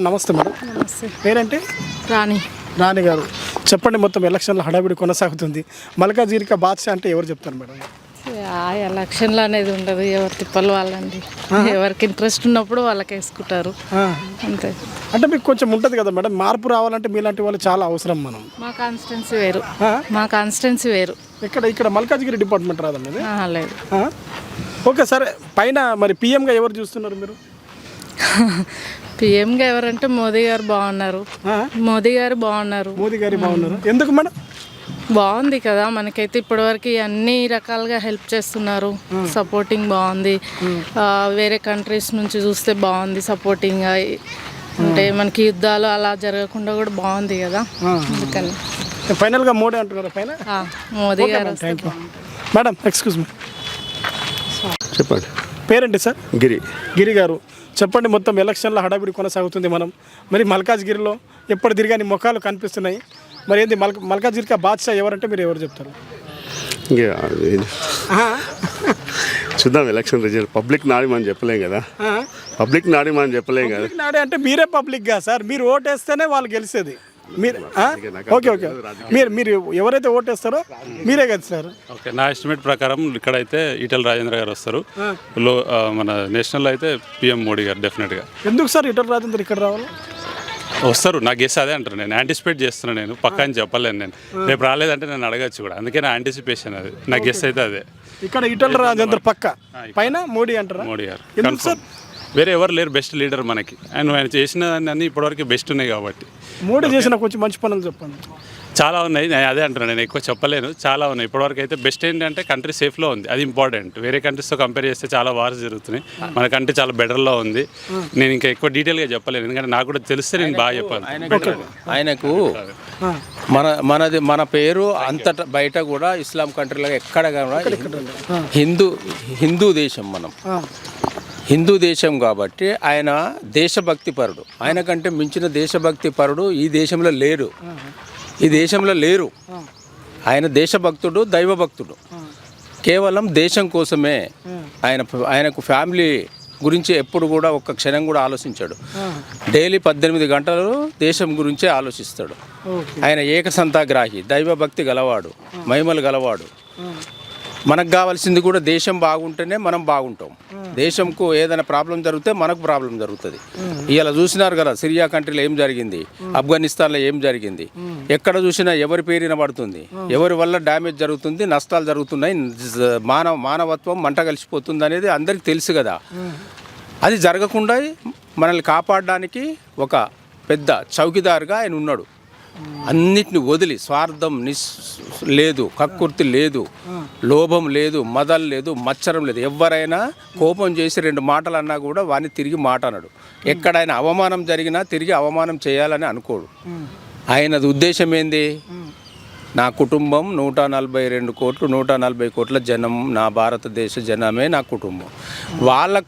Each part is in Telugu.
నమస్తే మేడం. నమస్తే. పేరేంటి? రాణి. రాణి గారు. చెప్పండి మొత్తం ఎలక్షన్ల హడావిడి కొనసాగుతుంది. మల్కాజీరిక బాద్షా అంటే ఎవరు చెప్తారు మేడం? ఆ ఎలక్షన్లు అనేది ఉండదు. ఎవరి తిప్పలు వాళ్ళండి. ఎవరికి ఇంట్రెస్ట్ ఉన్నప్పుడు వాళ్ళకి వేసుకుంటారు. అంతే. అంటే మీకు కొంచెం ఉంటుంది కదా మేడం. మార్పు రావాలంటే మీలాంటి వాళ్ళు చాలా అవసరం మనం. మా కాన్స్టిట్యున్సీ వేరు? మా కాన్స్టిట్యున్సీ వేరు. ఇక్కడ ఇక్కడ మల్కాజ్గిరి డిపార్ట్మెంట్ రాదా మీది? ఆహా, లేదు? ఓకే సరే. పైన మరి పిఎంగా ఎవరు చూస్తున్నారు మీరు? పిఎంగా ఎవరంటే మోదీ గారు బాగున్నారు? మోదీ గారు బాగున్నారు. మోదీ గారి బాగున్నారు. ఎందుకు మేడం? బాగుంది కదా మనకైతే ఇప్పటివరకు అన్ని రకాలుగా హెల్ప్ చేస్తున్నారు. సపోర్టింగ్ బాగుంది. ఆ, వేరే కంట్రీస్ నుంచి చూస్తే బాగుంది సపోర్టింగ్ అంటే మనకి యుద్ధాలు అలా జరగకుండా కూడా బాగుంది కదా. అందుకని. ఫైనల్గా మోడీ అంటున్నారు పైన మోదీ గారు మేడం ఎక్స్క్యూజ్ మీ చెప్పండి. పేరేంటి సార్? గిరి. గిరి గారు. చెప్పండి మొత్తం ఎలక్షన్ల హడావిడి కొనసాగుతుంది మనం. మరి మల్కాజ్గిరిలో ఎప్పుడు తిరిగాని ముఖాలు కనిపిస్తున్నాయి. మరి ఏంది మల్క మల్కాజ్గిరికా బాద్షా ఎవరంటే మీరు ఎవరు చెప్తారు? చూద్దాం ఎలక్షన్ రిజల్ట్. పబ్లిక్ నాడి మనం చెప్పలేం కదా. పబ్లిక్ నాడి మనం చెప్పలేం కదా. నాడే అంటే మీరే పబ్లిక్గా సార్? మీరు ఓటేస్తేనే వాళ్ళు గెలిచేది మీరు ఆ? Okay okay. మీరు మీరు ఎవరైతే ఓటేస్తారో మీరే కదా సార్. ఓకే నా ఎస్టిమేట్ ప్రకారం ఇక్కడైతే ఈటల రాజేంద్ర గారు వస్తారు. లో మన నేషనల్ అయితే పిఎం మోడీ గారు డెఫినెట్గా. ఎందుకు సార్ ఇటల్ రాజేందర్ ఇక్కడ రావాలి? వస్తారు నాకు గెస్ అదే అంటారు. నేను యాంటిసిపేట్ చేస్తున్నాను నేను పక్కా అని చెప్పలేను నేను. రేపు రాలేదంటే నేను అడగచ్చు కూడా. అందుకే నా యాంటిసిపేషన్ అది. నా గెస్ అయితే అదే. ఇక్కడ ఇటల్ రాజేందర్ పక్క. పైన మోడీ అంటారా? మోడీ గారు. ఎందుకు సార్? వేరే ఎవరు లేరు బెస్ట్ లీడర్ మనకి. అండ్ ఆయన చేసిన అన్ని ఇప్పటివరకు బెస్ట్ ఉన్నాయి కాబట్టి. మోడీ చేసిన కొంచెం మంచి పనులు చెప్పండి. చాలా ఉన్నాయి. నేను అదే అంటున్నాను నేను ఎక్కువ చెప్పలేను. చాలా ఉన్నాయి. ఇప్పటివరకు అయితే బెస్ట్ ఏంటంటే కంట్రీ సేఫ్లో ఉంది. అది ఇంపార్టెంట్. వేరే కంట్రీస్తో కంపేర్ చేస్తే చాలా వార్స్ జరుగుతున్నాయి. మన కంట్రీ చాలా బెటర్లో ఉంది. నేను ఇంకా ఎక్కువ డీటెయిల్గా చెప్పలేను. ఎందుకంటే నాకు కూడా తెలిస్తే నేను బాగా చెప్పాను ఆయనకు ఆయనకు మన మనది మన పేరు అంతటా బయట కూడా ఇస్లాం కంట్రీలో ఎక్కడ కూడా హిందూ హిందూ దేశం మనం. హిందూ దేశం కాబట్టి ఆయన దేశభక్తి పరుడు. ఆయన కంటే మించిన దేశభక్తి పరుడు ఈ దేశంలో లేరు. ఈ దేశంలో లేరు. ఆయన దేశభక్తుడు దైవభక్తుడు. కేవలం దేశం కోసమే ఆయన ఆయనకు ఫ్యామిలీ గురించి ఎప్పుడు కూడా ఒక్క క్షణం కూడా ఆలోచించాడు. డైలీ పద్దెనిమిది గంటలు దేశం గురించే ఆలోచిస్తాడు. ఆయన ఏకసంతాగ్రాహి దైవభక్తి గలవాడు మహిమలు గలవాడు. మనకు కావాల్సింది కూడా దేశం బాగుంటేనే మనం బాగుంటాం. దేశంకు ఏదైనా ప్రాబ్లం జరిగితే మనకు ప్రాబ్లం జరుగుతుంది. ఇలా చూసినారు కదా సిరియా కంట్రీలో ఏం జరిగింది? ఆఫ్ఘనిస్తాన్లో ఏం జరిగింది? ఎక్కడ చూసినా ఎవరి పేరిన పడుతుంది? ఎవరి వల్ల డ్యామేజ్ జరుగుతుంది? నష్టాలు జరుగుతున్నాయి? మానవ మానవత్వం మంట కలిసిపోతుంది అనేది అందరికీ తెలుసు కదా. అది జరగకుండా మనల్ని కాపాడడానికి ఒక పెద్ద చౌకీదారుగా ఆయన ఉన్నాడు. అన్నిటిని వదిలి స్వార్థం నిస్ లేదు కక్కుర్తి లేదు లోభం లేదు మదం లేదు మచ్చరం లేదు. ఎవరైనా కోపం చేసి రెండు మాటలు అన్నా కూడా వాడిని తిరిగి మాట అనడు. ఎక్కడైనా అవమానం జరిగినా తిరిగి అవమానం చేయాలని అనుకోడు. ఆయనది ఉద్దేశం ఏంది? నా కుటుంబం నూట నలభై రెండు కోట్లు నూట నలభై కోట్ల జనం నా భారతదేశ జనమే నా కుటుంబం. వాళ్ళ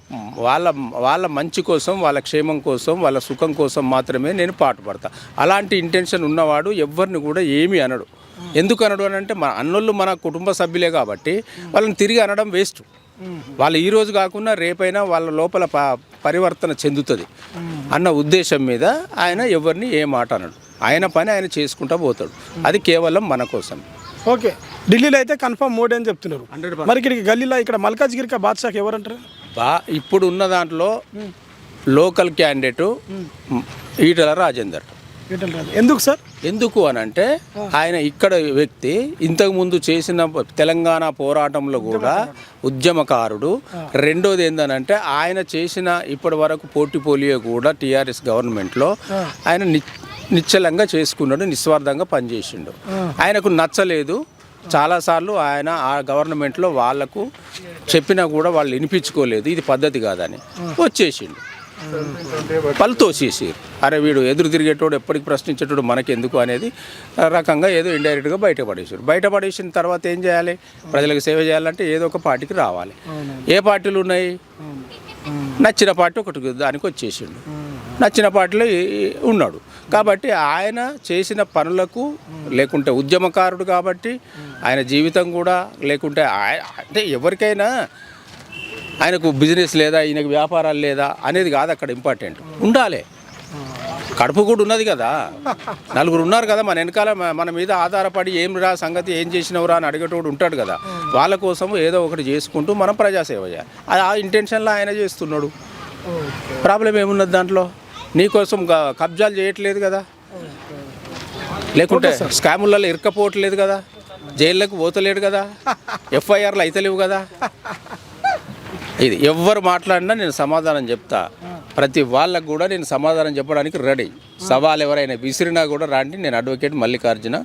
వాళ్ళ వాళ్ళ మంచి కోసం వాళ్ళ క్షేమం కోసం వాళ్ళ సుఖం కోసం మాత్రమే నేను పాటుపడతా అలాంటి ఇంటెన్షన్ ఉన్నవాడు ఎవరిని కూడా ఏమీ అనడు. ఎందుకు అనడు అని అంటే మన అన్నోళ్ళు మన కుటుంబ సభ్యులే కాబట్టి వాళ్ళని తిరిగి అనడం వేస్ట్ వాళ్ళు ఈరోజు కాకుండా రేపైనా వాళ్ళ లోపల ప పరివర్తన చెందుతుంది. అన్న ఉద్దేశం మీద ఆయన ఎవరిని ఏ మాట అనడు. ఆయన పని ఆయన చేసుకుంటా పోతాడు. అది కేవలం మన కోసం. ఓకే. ఢిల్లీలో అయితే కన్ఫర్మ్ మోడీ అని చెప్తున్నారు. మరి ఇక్కడికి గల్లీలో ఇక్కడ మల్కాజ్గిరికా బాద్షాకి ఎవరంటారు? బా ఇప్పుడు ఉన్న దాంట్లో లోకల్ క్యాండిడేటు ఈటల రాజేందర్. ఎందుకు సార్? ఎందుకు అని అంటే ఆయన ఇక్కడ వ్యక్తి ఇంతకుముందు చేసిన తెలంగాణ పోరాటంలో కూడా ఉద్యమకారుడు. రెండోది ఏంటనంటే ఆయన చేసిన ఇప్పటి వరకు పోర్టిపోలియో కూడా టీఆర్ఎస్ గవర్నమెంట్లో ఆయన ని- నిశ్చలంగా చేసుకున్నాడు నిస్వార్థంగా పనిచేసిండు. ఆయనకు నచ్చలేదు. చాలాసార్లు ఆయన ఆ గవర్నమెంట్లో వాళ్ళకు చెప్పినా కూడా వాళ్ళు వినిపించుకోలేదు. ఇది పద్ధతి కాదని వచ్చేసిండు. పళ్ళు తోసేసారు. అరే వీడు ఎదురు తిరిగేటోడు ఎప్పటికి ప్రశ్నించేటోడు మనకెందుకు అనేది రకంగా ఏదో ఇండైరెక్ట్గా బయటపడేసారు. బయటపడేసిన తర్వాత ఏం చేయాలి? ప్రజలకు సేవ చేయాలంటే ఏదో ఒక పార్టీకి రావాలి. ఏ పార్టీలు ఉన్నాయి? నచ్చిన పార్టీ ఒకటి దానికి వచ్చేసిండు. నచ్చిన పార్టీలో ఉన్నాడు. కాబట్టి ఆయన చేసిన పనులకు లేకుంటే ఉద్యమకారుడు కాబట్టి ఆయన జీవితం కూడా లేకుంటే అంటే ఎవరికైనా ఆయనకు బిజినెస్ లేదా ఈయనకు వ్యాపారాలు లేదా అనేది కాదు అక్కడ ఇంపార్టెంట్. ఉండాలి. కడుపు కూడా ఉన్నది కదా. నలుగురు ఉన్నారు కదా మన వెనకాల మన మీద ఆధారపడి ఏం రా సంగతి ఏం చేసినవురా అని అడిగేటోడు ఉంటాడు కదా. వాళ్ళ కోసం ఏదో ఒకటి చేసుకుంటూ మనం ప్రజాసేవ చేయాలి అది ఆ ఇంటెన్షన్లో ఆయన చేస్తున్నాడు. ప్రాబ్లం ఏమున్నది దాంట్లో? నీకోసం కబ్జాలు చేయట్లేదు కదా? లేకుంటే స్కాములలో ఇరకపోవట్లేదు కదా? జైళ్ళకు పోతలేడు కదా? ఎఫ్ఐఆర్లు అయితలేవు కదా? ఇది ఎవ్వరు మాట్లాడినా నేను సమాధానం చెప్తా. ప్రతి వాళ్ళకు కూడా నేను సమాధానం చెప్పడానికి రెడీ. సవాల్ ఎవరైనా విసిరినా కూడా రాండి. నేను advocate Mallikarjuna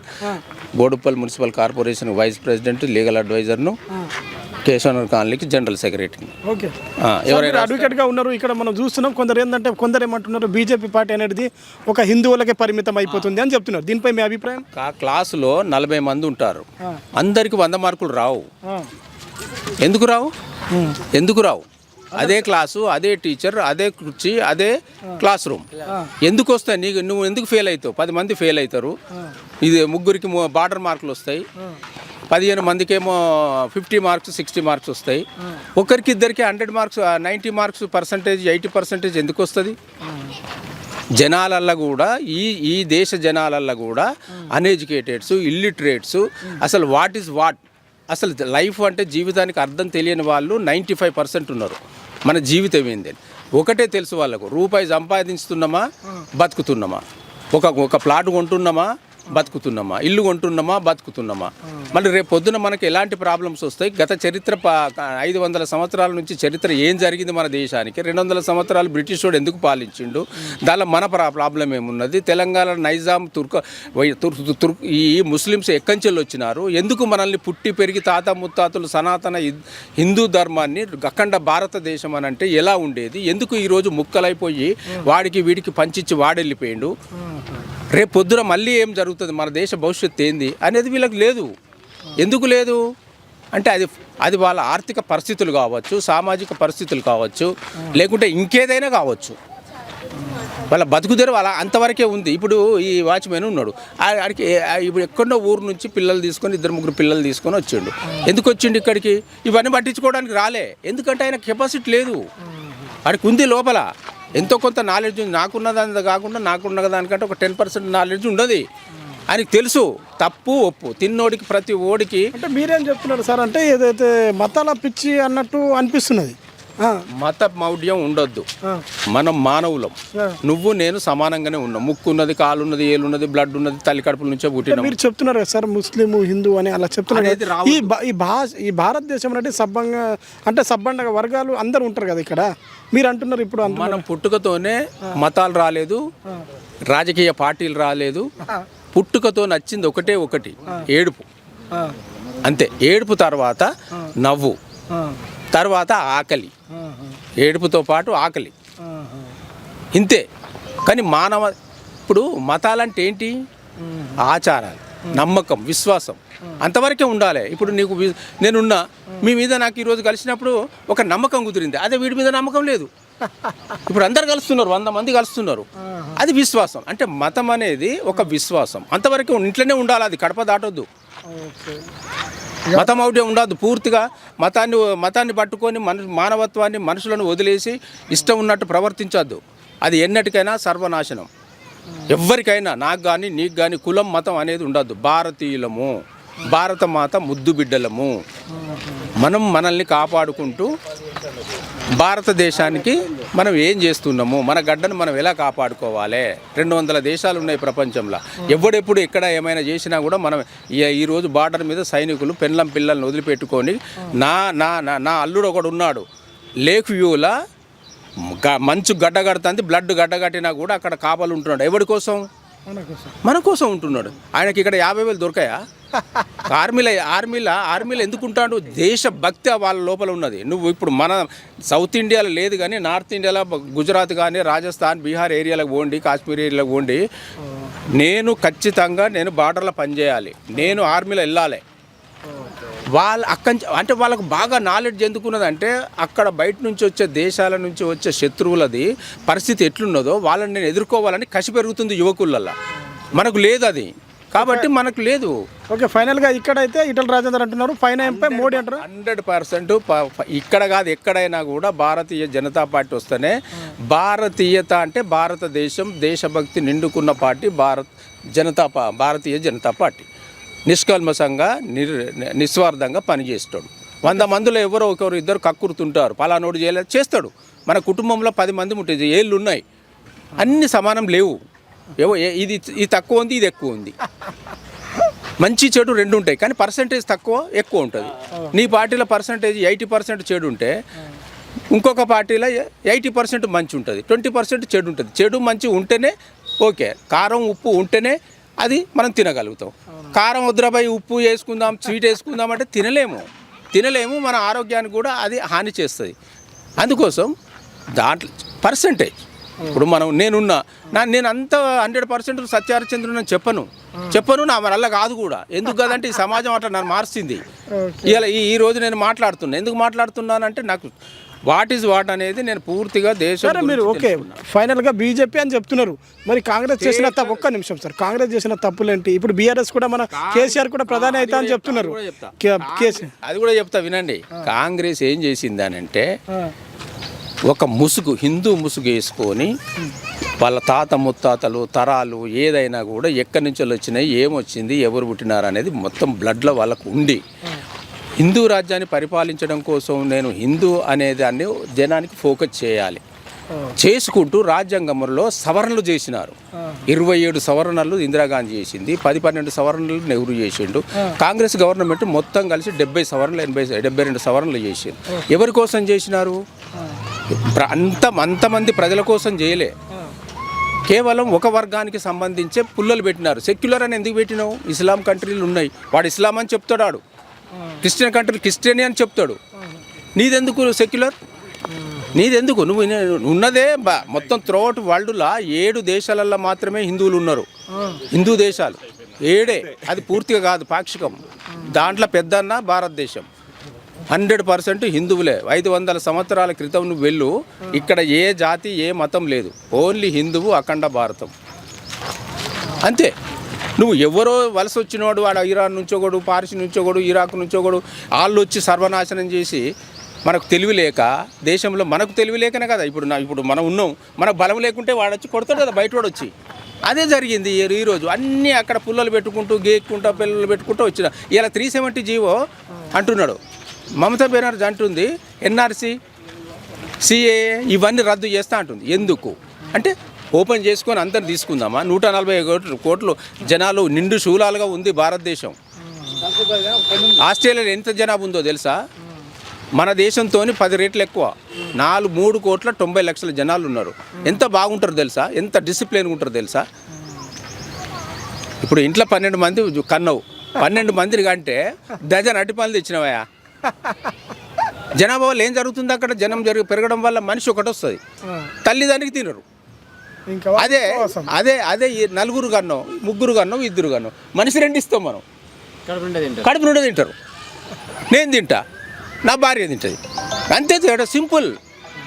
Boduppal municipal corporation vice president legal అడ్వైజర్ను. Keshavanagar కాలనీకి జనరల్ సెక్రటరీని ఓకే. ఎవరైనా అడ్వకేట్గా ఉన్నారు ఇక్కడ మనం చూస్తున్నాం కొందరు ఏంటంటే కొందరు ఏమంటున్నారు బీజేపీ పార్టీ అనేది ఒక హిందువులకే పరిమితం అయిపోతుంది అని చెప్తున్నారు. దీనిపై మీ అభిప్రాయం? క్లాసులో నలభై మంది ఉంటారు. అందరికి వంద మార్కులు రావు. ఎందుకు రావు? ఎందుకు రావు? అదే క్లాసు అదే టీచర్ అదే కుర్చీ అదే క్లాస్ రూమ్. ఎందుకు వస్తాయి? నీకు నువ్వు ఎందుకు ఫెయిల్ అవుతావు? పది మంది ఫెయిల్ అవుతారు. ఇది ముగ్గురికి బార్డర్ మార్కులు వస్తాయి. పదిహేను మందికేమో ఫిఫ్టీ మార్క్స్ సిక్స్టీ మార్క్స్ వస్తాయి. ఒకరికి ఇద్దరికి hundred marks ninety marks percentage eighty percentage ఎందుకు వస్తుంది? జనాలల్లో కూడా ఈ ఈ దేశ జనాలల్లో కూడా అన్ఎడ్యుకేటెడ్స్ ఇల్లిటరేట్స్ అసలు వాట్ ఈస్ వాట్ అసలు లైఫ్ అంటే జీవితానికి అర్థం తెలియని వాళ్ళు నైంటీ ఫైవ్ పర్సెంట్ ఉన్నారు. మన జీవితం ఏంది? ఒకటే తెలుసు వాళ్ళకు రూపాయి సంపాదించుతున్నామా బతుకుతున్నామా? ఒక ఒక ప్లాట్ కొంటున్నామా? బతుకుతున్నామా? ఇల్లు కొంటున్నామా? బతుకుతున్నామా? మళ్ళీ రేపు పొద్దున మనకి ఎలాంటి ప్రాబ్లమ్స్ వస్తాయి? గత చరిత్ర ఐదు వందల సంవత్సరాల నుంచి చరిత్ర ఏం జరిగింది మన దేశానికి? రెండు వందల సంవత్సరాలు బ్రిటిష్ వాడు ఎందుకు పాలించిండు? దానిలో మన ప్రా- ప్రాబ్లం ఏమున్నది? తెలంగాణ నైజాం తుర్క వై- తుర్- ఈ ముస్లిమ్స్ ఎక్కంచెలు వచ్చినారు? ఎందుకు మనల్ని పుట్టి పెరిగి తాత ముత్తాతలు సనాతన హిందూ ధర్మాన్ని అఖండ భారతదేశం అని అంటే ఎలా ఉండేది? ఎందుకు ఈరోజు ముక్కలైపోయి వాడికి వీడికి పంచిచ్చి వాడెళ్ళిపోయిండు? రేపు పొద్దున మళ్ళీ ఏం జరుగుతుంది? మన దేశ భవిష్యత్తు ఏంది? అనేది వీళ్ళకి లేదు. ఎందుకు లేదు? అంటే అది అది వాళ్ళ ఆర్థిక పరిస్థితులు కావచ్చు సామాజిక పరిస్థితులు కావచ్చు లేకుంటే ఇంకేదైనా కావచ్చు. వాళ్ళ బతుకుదేరు వాళ్ళ అంతవరకే ఉంది. ఇప్పుడు ఈ వాచ్మెన్ ఉన్నాడు. ఆడికి ఇప్పుడు ఎక్కడో ఊరు నుంచి పిల్లలు తీసుకొని ఇద్దరు ముగ్గురు పిల్లలు తీసుకొని వచ్చిండు. ఎందుకు వచ్చిండు ఇక్కడికి? ఇవన్నీ పట్టించుకోవడానికి రాలే. ఎందుకంటే ఆయన కెపాసిటీ లేదు. వాడికి ఉంది లోపల. ఎంతో కొంత నాలెడ్జ్ ఉంది. నాకున్న దాని కాకుండా నాకున్న దానికంటే ఒక టెన్ పర్సెంట్ నాలెడ్జ్ ఉండదు. ఆయనకి తెలుసు. తప్పు ఒప్పు. తిన్నోడికి ప్రతి ఓడికి అంటే మీరేం చెప్తున్నారు సార్? అంటే ఏదైతే మతాల పిచ్చి అన్నట్టు అనిపిస్తున్నది. మత మౌఢ్యం ఉండొద్దు. మనం మానవులం. నువ్వు నేను సమానంగానే ఉన్నాం. ముక్కు ఉన్నది కాలు ఉన్నది ఏలున్నది బ్లడ్ ఉన్నది తల్లి కడుపుల నుంచే పుట్టినాం. మీరు చెప్తున్నారు కదా సార్ ముస్లిం హిందూ అని అలా చెప్తున్నారు. ఈ భాష ఈ భారతదేశం అంటే సబ్బంగా అంటే సబ్బండ వర్గాలు అందరూ ఉంటారు కదా ఇక్కడ. మీరు అంటున్నారు ఇప్పుడు మనం పుట్టుకతోనే మతాలు రాలేదు రాజకీయ పార్టీలు రాలేదు. పుట్టుకతో నచ్చింది ఒకటే ఒకటి ఏడుపు. అంతే. ఏడుపు తర్వాత నవ్వు. తర్వాత ఆకలి. ఏడుపుతో పాటు ఆకలి. ఇంతే. కానీ మానవ ఇప్పుడు మతాలంటే ఏంటి? ఆచారాలు నమ్మకం విశ్వాసం. అంతవరకే ఉండాలి. ఇప్పుడు నీకు నేనున్నా. మీ మీద నాకు ఈరోజు కలిసినప్పుడు ఒక నమ్మకం కుదిరింది. అదే వీడి మీద నమ్మకం లేదు. ఇప్పుడు అందరు కలుస్తున్నారు వంద మంది కలుస్తున్నారు. అది విశ్వాసం. అంటే మతం అనేది ఒక విశ్వాసం. అంతవరకు ఇంట్లోనే ఉండాలి అది. కడప దాటొద్దు. మతం ఒకటే ఉండదు పూర్తిగా మతాన్ని మతాన్ని పట్టుకొని మన మానవత్వాన్ని మనుషులను వదిలేసి ఇష్టం ఉన్నట్టు ప్రవర్తించొద్దు. అది ఎన్నటికైనా సర్వనాశనం. ఎవ్వరికైనా నాకు కానీ నీకు కానీ కులం మతం అనేది ఉండద్దు భారతీయులము భారత మాత ముద్దు బిడ్డలము. మనం మనల్ని కాపాడుకుంటూ భారతదేశానికి మనం ఏం చేస్తున్నాము? మన గడ్డను మనం ఎలా కాపాడుకోవాలి? రెండు వందల దేశాలు ఉన్నాయి ప్రపంచంలో. ఎవడెప్పుడు ఎక్కడ ఏమైనా చేసినా కూడా మనం ఈ- ఈరోజు బార్డర్ మీద సైనికులు పెళ్ళం పిల్లల్ని వదిలిపెట్టుకొని నా నా నా- నా అల్లుడు ఒకడు ఉన్నాడు. లేక్ వ్యూలా గ- మంచు గడ్డ కడుతుంది బ్లడ్ గడ్డ కట్టినా కూడా అక్కడ కాపలు ఉంటున్నాడు. ఎవడి కోసం? మన కోసం. ఉంటున్నాడు. ఆయనకి ఇక్కడ యాభై వేలు దొరకాయా? ఆర్మీలో ఆర్మీలో ఆర్మీలో ఎందుకు ఉంటాడు? దేశభక్తి వాళ్ళ లోపల ఉన్నది. నువ్వు ఇప్పుడు మన సౌత్ ఇండియాలో లేదు కానీ నార్త్ ఇండియాలో గుజరాత్ కానీ రాజస్థాన్ బీహార్ ఏరియాలకు పోండి కాశ్మీర్ ఏరియాలకు పోండి. నేను ఖచ్చితంగా నేను బార్డర్లో పనిచేయాలి. నేను ఆర్మీలో వెళ్ళాలి. వాళ్ళ అక్కడి అంటే వాళ్ళకు బాగా నాలెడ్జ్ ఎందుకున్నదంటే అక్కడ బయట నుంచి వచ్చే దేశాల నుంచి వచ్చే శత్రువులది పరిస్థితి ఎట్లున్నదో వాళ్ళని నేను ఎదుర్కోవాలని కసి పెరుగుతుంది యువకులల్లో. మనకు లేదు అది. కాబట్టి మనకు లేదు. ఓకే ఫైనల్గా ఇక్కడైతే ఈటల రాజేందర్ అంటున్నారు. పైన ఎంపై మోడీ అంటారు హండ్రెడ్ పర్సెంట్ ఇక్కడ కాదు ఎక్కడైనా కూడా భారతీయ జనతా పార్టీ వస్తేనే భారతీయత అంటే భారతదేశం దేశభక్తి నిండుకున్న పార్టీ భారత్ జనతా భారతీయ జనతా పార్టీ. నిష్కల్మషంగా నిర్ నిస్వార్థంగా పనిచేస్తాడు. వంద మందిలో ఎవరో ఒకరు ఇద్దరు కక్కురుతుంటారు. పలానోడు చేయలేదు చేస్తాడు. మన కుటుంబంలో పది మంది ఉంటుంది ఏళ్ళు ఉన్నాయి అన్ని సమానం లేవు. ఏవో ఏ- ఇది ఇది తక్కువ ఉంది ఇది ఎక్కువ ఉంది. మంచి చెడు రెండు ఉంటాయి. కానీ పర్సంటేజ్ తక్కువ ఎక్కువ ఉంటుంది. నీ పార్టీలో పర్సంటేజ్ ఎయిటీ పర్సెంట్ చెడు ఉంటే ఇంకొక పార్టీలో ఎయిటీ పర్సెంట్ మంచి ఉంటుంది. ట్వంటీ పర్సెంట్ చెడు ఉంటుంది. చెడు మంచి ఉంటేనే ఓకే. కారం ఉప్పు ఉంటేనే అది మనం తినగలుగుతాం. కారం వద్దురాబాయి ఉప్పు వేసుకుందాం స్వీట్ వేసుకుందాం అంటే తినలేము. తినలేము మన ఆరోగ్యానికి కూడా అది హాని చేస్తుంది. అందుకోసం దాంట్లో పర్సంటేజ్. ఇప్పుడు మనం నేనున్నా నా నేను అంత హండ్రెడ్ పర్సెంట్ సత్యహరిచంద్రుని అని చెప్పను. చెప్పను నా వల్ల కాదు కూడా. ఎందుకు కాదంటే ఈ సమాజం అట్లా నన్ను మార్చింది ఇలా ఈ ఈ రోజు నేను మాట్లాడుతున్నా. ఎందుకు మాట్లాడుతున్నానంటే నాకు వాట్ ఈజ్ వాట్ అనేది నేను పూర్తిగా దేశం మీరు ఓకే. ఫైనల్గా బీజేపీ అని చెప్తున్నారు. మరి కాంగ్రెస్ చేసిన తప్పు ఒక్క నిమిషం సార్. కాంగ్రెస్ చేసిన తప్పులేంటి? ఇప్పుడు బీఆర్ఎస్ కూడా మన కేసీఆర్ కూడా ప్రధాని అవుతా అని చెప్తున్నారు. అది కూడా చెప్తా. వినండి. కాంగ్రెస్ ఏం చేసింది అని అంటే ఒక ముసుగు హిందూ ముసుగు వేసుకొని వాళ్ళ తాత ముత్తాతలు తరాలు ఏదైనా కూడా ఎక్కడి నుంచి వచ్చినాయి ఏమొచ్చింది ఎవరు పుట్టినారు అనేది మొత్తం బ్లడ్లో వాళ్ళకు ఉండి హిందూ రాజ్యాన్ని పరిపాలించడం కోసం నేను హిందూ అనే దాన్ని జనానికి ఫోకస్ చేయాలి. చేసుకుంటూ రాజ్యాంగంలో సవరణలు చేసినారు. ఇరవై ఏడు సవరణలు ఇందిరాగాంధీ చేసింది పది పన్నెండు సవరణలు నెహ్రూ చేసిండు కాంగ్రెస్ గవర్నమెంట్ మొత్తం కలిసి డెబ్బై సవరణలు ఎనభై డెబ్బై రెండు సవరణలు చేసిండు ఎవరి కోసం చేసినారు? అంత అంతమంది ప్రజల కోసం చేయలే. కేవలం ఒక వర్గానికి సంబంధించే పుల్లలు పెట్టినారు. సెక్యులర్ అని ఎందుకు పెట్టినావు? ఇస్లాం కంట్రీలు ఉన్నాయి. వాడు ఇస్లాం అని చెప్తాడు వాడు క్రిస్టియన్ కంట్రీ క్రిస్టియన్ అని చెప్తాడు. నీదెందుకు సెక్యులర్? నీదెందుకు? నువ్వు ఉన్నదే మొత్తం త్రోట్ వరల్డ్లో ఏడు దేశాలలో మాత్రమే హిందువులు ఉన్నారు. హిందూ దేశాలు. ఏడే. అది పూర్తిగా కాదు పాక్షికం. దాంట్లో పెద్దన్న భారతదేశం. హండ్రెడ్ పర్సెంట్ హిందువులే. ఐదు వందల సంవత్సరాల క్రితం నువ్వు వెళ్ళు. ఇక్కడ ఏ జాతి ఏ మతం లేదు. ఓన్లీ హిందువు అఖండ భారతం. అంతే. నువ్వు ఎవరో వలస వచ్చినోడు వాడు ఇరాన్ నుంచోగడు పారిస్ కూడా ఇరాక్ నుంచోగడు వాళ్ళు వచ్చి సర్వనాశనం చేసి మనకు తెలివి లేక దేశంలో మనకు తెలివి లేకనే కదా. ఇప్పుడు నా ఇప్పుడు మనం ఉన్నాం మనకు బలం లేకుంటే వాడు వచ్చి కొడతాడు కదా బయట వాడు వచ్చి. అదే జరిగింది ఈ- ఈరోజు అన్నీ అక్కడ పుల్లలు పెట్టుకుంటూ గేక్కుంటూ పిల్లలు పెట్టుకుంటూ వచ్చిన. ఇలా త్రీ సెవెంటీ జీవో అంటున్నాడు. మమతా బెనర్జీ అంటుంది ఎన్ఆర్సీ సిఏ ఇవన్నీ రద్దు చేస్తా అంటుంది. ఎందుకు? అంటే ఓపెన్ చేసుకొని అందరు తీసుకుందామా? నూట నలభై కోట్లు కోట్లు జనాలు నిండు శూలాలుగా ఉంది భారతదేశం. ఆస్ట్రేలియాలో ఎంత జనాభా ఉందో తెలుసా? మన దేశంతో పది రేట్లు ఎక్కువ. నాలుగు మూడు కోట్ల తొంభై లక్షల జనాలు ఉన్నారు. ఎంత బాగుంటారు తెలుసా? ఎంత డిసిప్లిన్ ఉంటారు తెలుసా? ఇప్పుడు ఇంట్లో పన్నెండు మంది కన్నవు. పన్నెండు మందిని కంటే డజన్ అట్టిపనులు తెచ్చినవయా జనాభా వల్ల ఏం జరుగుతుంది అక్కడ? జనం జరిగి పెరగడం వల్ల మనిషి ఒకటి వస్తుంది. తల్లిదండ్రికి తినరు. అదే అదే అదే ఈ నలుగురు కన్నాం ముగ్గురు కన్నాం ఇద్దరు కన్నాం. మనిషి రెండు ఇస్తాం మనం. కడుపు నుండి తింటారు. నేను తింటా. నా భార్య తింటుంది. అంతే తేడా సింపుల్.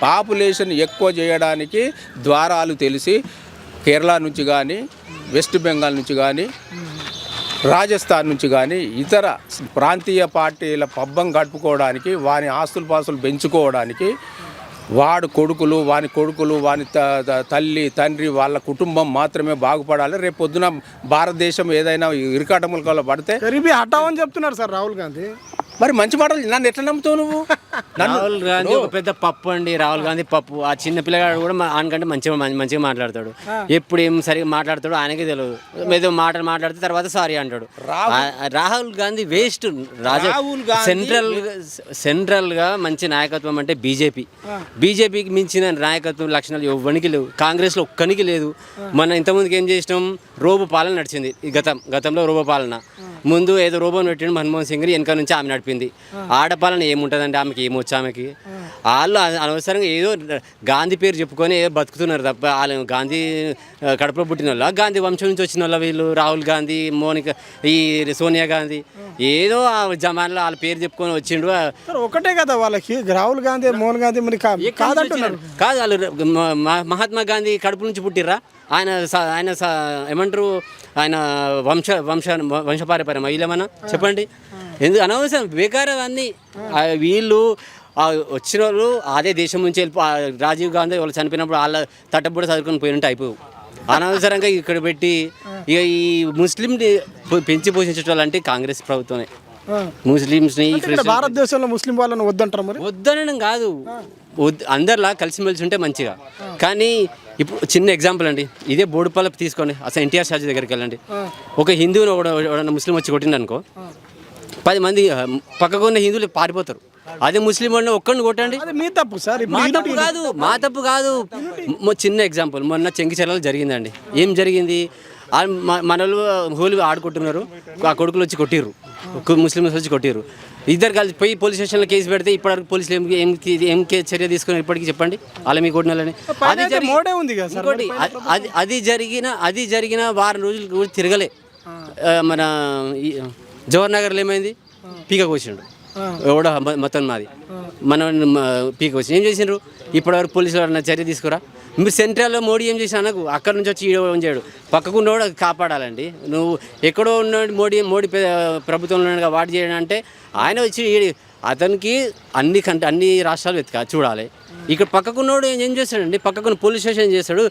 పాపులేషన్ ఎక్కువ చేయడానికి ద్వారాలు తెలిసి కేరళ నుంచి కానీ వెస్ట్ బెంగాల్ నుంచి కానీ రాజస్థాన్ నుంచి కానీ ఇతర ప్రాంతీయ పార్టీల పబ్బం గడుపుకోవడానికి వాని ఆస్తులు పాస్తులు పెంచుకోవడానికి వాడు కొడుకులు వాని కొడుకులు వాని తల్లి తండ్రి వాళ్ళ కుటుంబం మాత్రమే బాగుపడాలి. రేపు పొద్దున భారతదేశం ఏదైనా ఇరుకాటములకల్లో పడితే అని చెప్తున్నారు సార్ రాహుల్ గాంధీ. మరి మంచి మాటలు నన్ను ఎట్లా నమ్ముతావు నువ్వు? రాహుల్ గాంధీ ఒక పెద్ద పప్పు అండి రాహుల్ గాంధీ పప్పు. ఆ చిన్న పిల్లగాడు కూడా ఆయనకంటే మంచిగా మంచిగా మాట్లాడతాడు. ఎప్పుడు ఏం సరిగా మాట్లాడతాడో ఆయనకే తెలియదు ఏదో మాటలు మాట్లాడితే తర్వాత సారీ అంటాడు. రాహుల్ గాంధీ వేస్ట్ రాజా సెంట్రల్ సెంట్రల్గా మంచి నాయకత్వం అంటే బీజేపీ. బీజేపీకి మించిన నాయకత్వం లక్షణాలు ఎవ్వనికి లేవు. కాంగ్రెస్లో ఒక్కనికి లేదు. మన ఇంతకుముందుకు ఏం చేసినాం? రోబో పాలన నడిచింది. గతం గతంలో రోబో పాలన. ముందు ఏదో రోబోని పెట్టిండు మన్మోహన్ సింగ్ వెనక నుంచి ఆమె నడిపింది. ఆడపాలన ఏముంటుందండి ఆమెకి ఏమొచ్చు ఆమెకి? వాళ్ళు అనవసరంగా ఏదో గాంధీ పేరు చెప్పుకొని ఏదో బతుకుతున్నారు తప్ప వాళ్ళు గాంధీ కడుపులో పుట్టిన వాళ్ళ గాంధీ వంశం నుంచి వచ్చిన వాళ్ళ వీళ్ళు రాహుల్ గాంధీ మోనిక ఈ సోనియా గాంధీ. ఏదో ఆ జమాన్లో వాళ్ళ పేరు చెప్పుకొని వచ్చిండు ఒకటే కదా వాళ్ళకి రాహుల్ గాంధీ మోహన్ గాంధీ మరి కాదంటున్నారు. కాదు వాళ్ళు మహాత్మా గాంధీ కడుపు నుంచి పుట్టిర్రా? ఆయన ఆయన ఏమంటారు? ఆయన వంశ వంశ వంశపారపర్యం వీళ్ళేమన్నా చెప్పండి. ఎందుకు? అనవసరం. బేకారం అన్నీ వీళ్ళు వచ్చిన వాళ్ళు అదే దేశం నుంచి వెళ్ళి రాజీవ్ గాంధీ వాళ్ళు చనిపోయినప్పుడు వాళ్ళ తట్టబుడ చదువుకొని పోయినట్టు అయిపోవు. అనవసరంగా ఇక్కడ పెట్టి ఇక ఈ ముస్లింని పెంచి పోషించడం కాంగ్రెస్ ప్రభుత్వమే. అంటే ఇక్కడ భారతదేశంలో ముస్లిం వాళ్ళని వద్దంటారు మరి? వద్దనడం కాదు. వద్దు అందరిలా కలిసిమెలిసి ఉంటే మంచిగా. కానీ ఇప్పుడు చిన్న ఎగ్జాంపుల్ అండి. ఇదే బోడుపల్ల తీసుకోండి అసలు ఎన్టీఆర్ షాజీ దగ్గరికి వెళ్ళండి. ఒక హిందువుని ఎవడన్నా ముస్లిం వచ్చి కొట్టిండు అనుకో పది మంది పక్కకు ఉన్న హిందువులు పారిపోతారు. అదే ముస్లిం వాడిని ఒక్కడిని కొట్టండి. మీ తప్పు సార్ మా తప్పు కాదు మా తప్పు కాదు. మొ- చిన్న ఎగ్జాంపుల్ మొన్న చెంగిచెర్లలో జరిగిందండి. ఏం జరిగింది? మనలు హోలీ ఆడుకుంటున్నారు ఆ కొడుకులు వచ్చి కొట్టిర్రు ముస్లిమ్స్ వచ్చి కొట్టిర్రు. ఇద్దరు కలిసి పోయి పోలీస్ స్టేషన్లో కేసు పెడితే ఇప్పటివరకు పోలీసులు ఏం ఏం చర్య తీసుకున్నారు ఇప్పటికీ చెప్పండి. అలా మీ కొట్టినాలని అది జరిగి- మోడే ఉంది కదా సార్. ఇంకోటి అది- అది జరిగిన అది జరిగిన వారం రోజులు తిరగలే. మన ఈ జవహర్ నగర్లో ఏమైంది? పీక కోసిండు. ఎవడో మొత్తం మాది. మన పీక వచ్చి. ఏం చేసిండ్రు? ఇప్పటివరకు పోలీసులు ఎవరన్నా చర్య తీసుకురా? మీరు సెంట్రల్లో మోడీ ఏం చేసినా నాకు అక్కడ నుంచి వచ్చి ఈడ ఏం చేయడు. పక్కకు ఉన్నవాడు కాపాడాలండి. నువ్వు ఎక్కడో ఉన్నాడు మోడీ మోడీ ప్రభుత్వంలో వాడు చేయడం అంటే ఆయన వచ్చి అతనికి అన్ని కంటే అన్ని రాష్ట్రాలు వెతక చూడాలి. ఇక్కడ పక్కకున్నోడు ఏం చేస్తాడండి? పక్కకున్న పోలీస్ స్టేషన్ ఏం చేస్తాడు?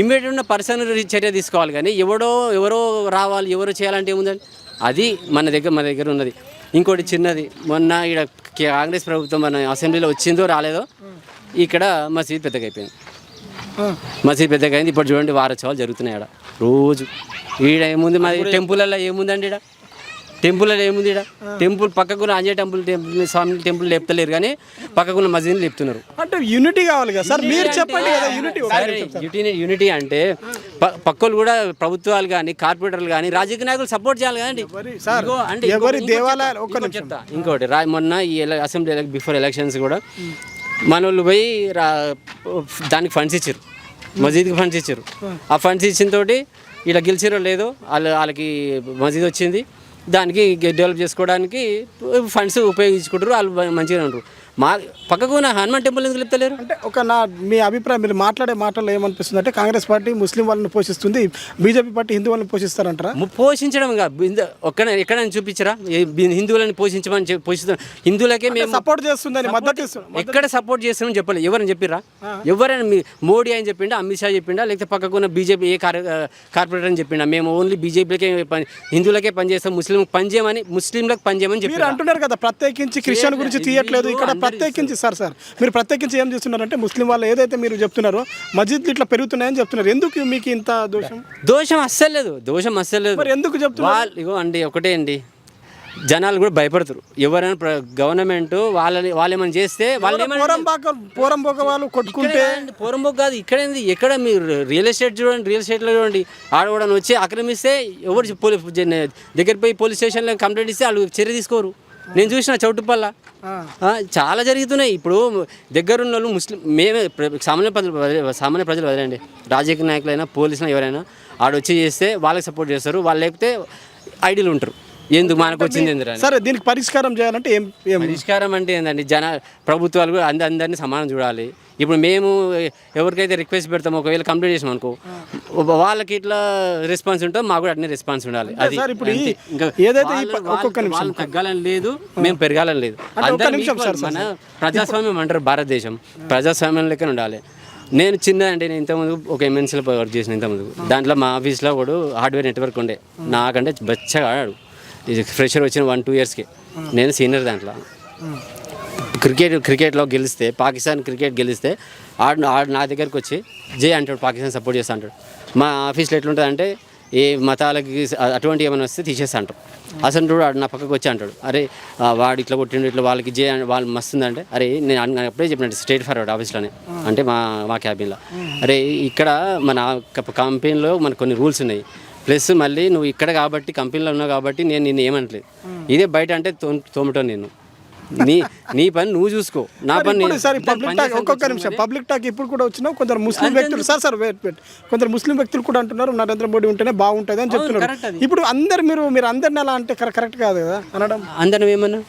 ఇమ్మీడియట్ ఉన్న పర్సన్ చర్య తీసుకోవాలి కానీ ఎవడో ఎవరో రావాలి ఎవరో చేయాలంటే ఏముందండి? అది మన దగ్గర మన దగ్గర ఉన్నది. ఇంకోటి చిన్నది. మొన్న ఇక్కడ కాంగ్రెస్ ప్రభుత్వం మన అసెంబ్లీలో వచ్చిందో రాలేదో ఇక్కడ మసీద్ పెద్దగా అయిపోయింది మసీద్ పెద్దగా అయింది ఇప్పుడు చూడండి వారోత్సవాలు జరుగుతున్నాయి ఆడ. రోజు. ఈడ ఏముంది మరి? టెంపుల్లో ఏముందండి ఈడ? టెంపుల్లో ఏముంది ఈడ? టెంపుల్ పక్కకున్న ఆంజనేయ టెంపుల్ టెంపుల్ స్వామి టెంపుల్ లేపుతలేరు కానీ పక్కకున్న మసీద్ని లేపుతున్నారు. అంటే యూనిటీ కావాలి కదా సార్? మీరు చెప్పండి కదా యూనిటీ యూనిటీ అంటే పక్కలు కూడా ప్రభుత్వాలు కానీ కార్పొరేటర్లు కానీ రాజకీయ నాయకులు సపోర్ట్ చేయాలి కదండి. అంటే చెప్తా, ఇంకోటి మొన్న ఈ అసెంబ్లీ బిఫోర్ ఎలక్షన్స్ కూడా మన వాళ్ళు పోయి రా దానికి ఫండ్స్ ఇచ్చారు మసీద్కి ఫండ్స్ ఇచ్చారు ఆ ఫండ్స్ ఇచ్చిన తోటి ఇలా గెలిచిరో లేదో వాళ్ళు వాళ్ళకి మసీద్ వచ్చింది. దానికి డెవలప్ చేసుకోవడానికి ఫండ్స్ ఉపయోగించుకుంటారు వాళ్ళు మంచిగా ఉంటారు. మా పక్కకు ఉన్న హనుమాన్ టెంపుల్ ఎందుకు చెప్తలేరు అంటే ఒక నా మీ అభిప్రాయం మీరు మాట్లాడే మాటల్లో ఏమనిపిస్తుంది అంటే కాంగ్రెస్ పార్టీ ముస్లిం వాళ్ళని పోషిస్తుంది బీజేపీ పార్టీ హిందూ వాళ్ళని పోషిస్తారంటారా పోషించడం ఒక్కడ ఎక్కడైనా చూపించరా? హిందువులని పోషించమని చెప్పి పోషిస్తాం హిందువులకే మేము సపోర్ట్ చేస్తుందని మద్దతు ఎక్కడ సపోర్ట్ చేస్తామని చెప్పలేదు ఎవరని చెప్పిరా ఎవరైనా మీ మోడీ అని చెప్పిండా అమిత్ షా చెప్పిండా లేకపోతే పక్కకు ఉన్న బీజేపీ ఏ కార్ కార్పొరేటర్ అని చెప్పిండా? మేము ఓన్లీ బీజేపీలకే పని హిందువులకే పనిచేస్తాం ముస్లిం పని చేయమని ముస్లింలకు పని చేయమని మీరు చెప్పారు అంటున్నారు కదా ప్రత్యేకించి క్రిస్టియన్ గురించి తీయట్లేదు ఇక్కడ ప్రత్యేకించి సార్ సార్ మీరు ప్రత్యేకించి ఏం చేస్తున్నారంటే ముస్లిం వాళ్ళు ఏదైతే మీరు చెప్తున్నారో మస్జిద్లు ఇట్లా పెరుగుతున్నాయని చెప్తున్నారు. ఎందుకు మీకు ఇంత దోషం? దోషం అస్సలు లేదు. దోషం అస్సలు లేదు. మరి ఎందుకు చెప్తున్నారు? వాళ్ళు ఇగో అండి ఒకటే అండి. జనాలు కూడా భయపడతారు. ఎవరైనా గవర్నమెంట్ వాళ్ళని వాళ్ళు ఏమైనా చేస్తే వాళ్ళు ఏమైనా పోరం బాక పోరం పోక వాళ్ళు కొట్టుకుంటే పోరంబోక్ కాదు. ఇక్కడేంది ఎక్కడ మీరు రియల్ ఎస్టేట్ చూడండి రియల్ ఎస్టేట్లో చూడండి. ఆడవాడ వచ్చి ఆక్రమిస్తే ఎవరు పోలీ జన- దగ్గర పోయి పోలీస్ స్టేషన్లో కంప్లైంట్ ఇస్తే వాళ్ళు చర్య తీసుకోరు. నేను చూసిన చౌటుపల్ల. చాలా జరుగుతున్నాయి. ఇప్పుడు దగ్గరున్న వాళ్ళు ముస్లిం మేమే సామాన్య ప్రజలు సామాన్య ప్రజలు వదిలేండి రాజకీయ నాయకులైనా పోలీసులు ఎవరైనా ఆడొచ్చి చేస్తే వాళ్ళకి సపోర్ట్ చేస్తారు. వాళ్ళు లేకపోతే ఐడీలు ఉంటారు ఎందుకు మనకు వచ్చింది ఎందుకు. సరే దీనికి పరిష్కారం చేయాలంటే ఏం పరిష్కారం అంటే ఏంటంటే జన ప్రభుత్వాలు కూడా అంద అందరినీ సమానం చూడాలి. ఇప్పుడు మేము ఎవరికైతే రిక్వెస్ట్ పెడతామో ఒకవేళ కంప్లీట్ చేసాం అనుకో వాళ్ళకి ఇట్లా రెస్పాన్స్ ఉంటే మాకు కూడా అట్నే రెస్పాన్స్ ఉండాలి. అది ఇప్పుడు ఏదైతే ఒక్కొక్క నిమిషం. తగ్గాలని లేదు మేము పెరగాలని లేదు. మన ప్రజాస్వామ్యం అంటారు భారతదేశం. ప్రజాస్వామ్యం లెక్కన ఉండాలి. నేను చిన్న అంటే నేను ఇంతకుముందు ఒక ఎంఎన్సీలో వర్క్ చేసిన ఇంతకుముందు. దాంట్లో మా ఆఫీస్లో కూడా హార్డ్వేర్ నెట్వర్క్ ఉండే. నాకంటే బచ్చగా ఆడాడు. ఫ్రెషర్ వచ్చిన వన్ టూ ఇయర్స్కి. నేను సీనియర్ దాంట్లో. క్రికెట్ క్రికెట్లో గెలిస్తే పాకిస్తాన్ క్రికెట్ గెలిస్తే ఆడు ఆడు నా దగ్గరికి వచ్చి జే అంటాడు పాకిస్తాన్ సపోర్ట్ చేస్తా అంటాడు. మా ఆఫీస్లో ఎట్లుంటుంది అంటే ఏ మతాలకి అటువంటి ఏమైనా వస్తే తీసేస్తా అంటారు అసలు చూడు ఆడు నా పక్కకు వచ్చి అంటాడు. అరే వాడు ఇట్లా కొట్టిండు ఇట్లా వాళ్ళకి జే అని- వాళ్ళు మస్తుందంటే అరే నేను నేను అప్పుడే చెప్పినట్టు స్టేట్ ఫార్వర్డ్ ఆఫీస్లోనే అంటే మా మా క్యాబిన్లో. అరే ఇక్కడ మన కంపెనీలో మనకు కొన్ని రూల్స్ ఉన్నాయి. ప్లస్ మళ్ళీ నువ్వు ఇక్కడ కాబట్టి కంపెనీలో ఉన్నావు కాబట్టి నేను నిన్ను ఏమనట్లేదు. ఇదే బయట అంటే తో తోమటం నేను. నీ నీ పని నువ్వు చూసుకో. నా పని సార్ పబ్లిక్ టాక్ ఒక్కొక్క నిమిషం. పబ్లిక్ టాక్ ఇప్పుడు కూడా వచ్చినా కొందరు ముస్లిం వ్యక్తులు సార్ సార్ వెయిట్ వెయిట్ కొందరు ముస్లిం వ్యక్తులు కూడా అంటున్నారు నరేంద్ర మోడీ ఉంటేనే బాగుంటుంది అని చెప్తున్నారు. ఇప్పుడు అందరు మీరు మీరు అందరిని అలా అంటే కరెక్ట్ కాదు కదా అనడం? అందరం ఏమన్నా?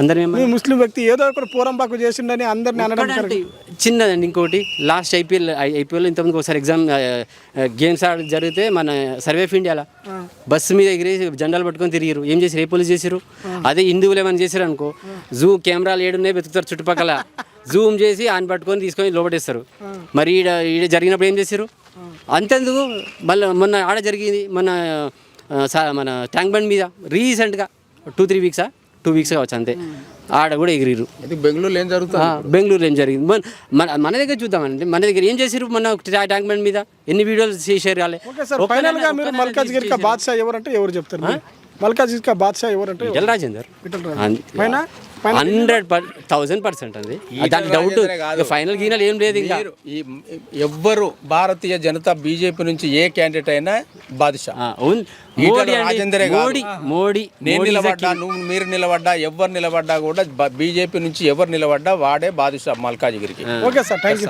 అందరం ఏమన్నా? ముస్లిం వ్యక్తి ఏదో ఒకటి పోరంబాకు చేసిండని అందరిని అనడం చిన్నదండి ఇంకోటి. లాస్ట్ ఐపీఎల్ ఐపీఎల్ ఇంతకుముందు ఒకసారి ఎగ్జామ్ గేమ్స్ ఆడ జరిగితే మన సర్వే ఆఫ్ ఇండియాలో బస్సు మీద ఎగిరేసి జెండాలు పట్టుకొని తిరిగిరు ఏం చేసారు ఏ పోలీస్ చేసిరు అదే హిందువులు ఏమైనా చేశారు అనుకో. జూ కెమెరాలు ఏడున్నాయి వెతుకుతారు చుట్టుపక్కల. జూమ్ చేసి ఆయన పట్టుకొని తీసుకొని లోపటేస్తారు. మరి ఈడ ఈడ జరిగినప్పుడు ఏం చేశారు? అంతెందుకు? మళ్ళీ మొన్న ఆడ జరిగింది మన మన ట్యాంక్ బండ్ మీద రీసెంట్గా టూ త్రీ వీక్సా? టూ వీక్స్ కావచ్చు అంతే. ఆడ కూడా ఎగిరిరు బెంగళూరులో ఏం జరుగుతుంది? బెంగళూరులో ఏం జరిగింది? మన మన మన దగ్గర చూద్దామండి మన దగ్గర ఏం చేసారు మన ట్యా- ట్యాంక్ బండ్ మీద ఎన్ని వీడియోలు కాలే? మీరు మల్కాజ్ గిరి కా బాద్షా ఎవరంటే ఎవరు చెప్తారు? మల్కాజ్ బాద్షా ఎవరంటే ఎవరు? Vittal Rajender hundred thousand percent అండి. దాని డౌట్. ఫైనల్ గీనల్ ఏం లేదు ఇంకా. ఎవ్వరు భారతీయ జనతా బీజేపీ నుంచి ఏ క్యాండిడేట్ అయినా బాదుషా. మోడీ. మోడీ నేను నిలబడ్డా. నువ్వు మీరు నిలబడ్డా ఎవరు నిలబడ్డా కూడా బీజేపీ నుంచి ఎవరు నిలబడ్డా వాడే బాదుషా మల్కాజిగిరికి. Okay sir thank you